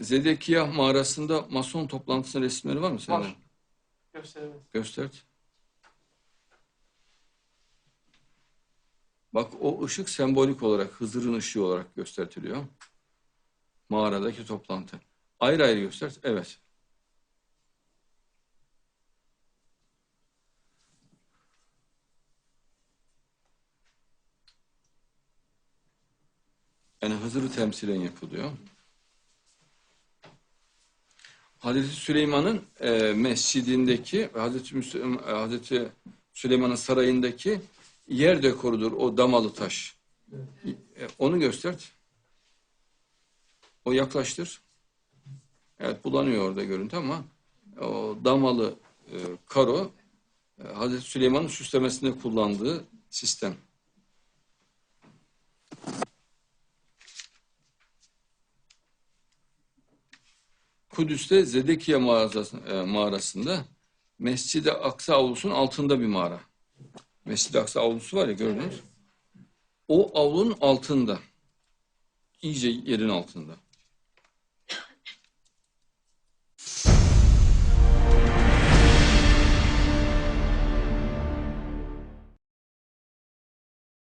Zedekiya mağarasında mason toplantısının resimleri var mı sende? Var. Gösterelim. Göster. Bak o ışık sembolik olarak Hızır'ın ışığı olarak gösteriliyor. Mağaradaki toplantı. Ayrı ayrı göster. Evet. Yani Hızır'ı temsilen yapılıyor. Hazreti Süleyman'ın e, mescidindeki Hazreti, e, Hazreti Süleyman'ın sarayındaki yer dekorudur o damalı taş. E, onu göster. O yaklaştır. Evet bulanıyor orada görüntü ama o damalı e, karo e, Hazreti Süleyman'ın süslemesinde kullandığı sistem. Kudüs'te Zedekiye mağarası, e, mağarasında Mescid-i Aksa avlusunun altında bir mağara. Mescid-i Aksa avlusu var ya gördünüz. O avlunun altında. İyice yerin altında.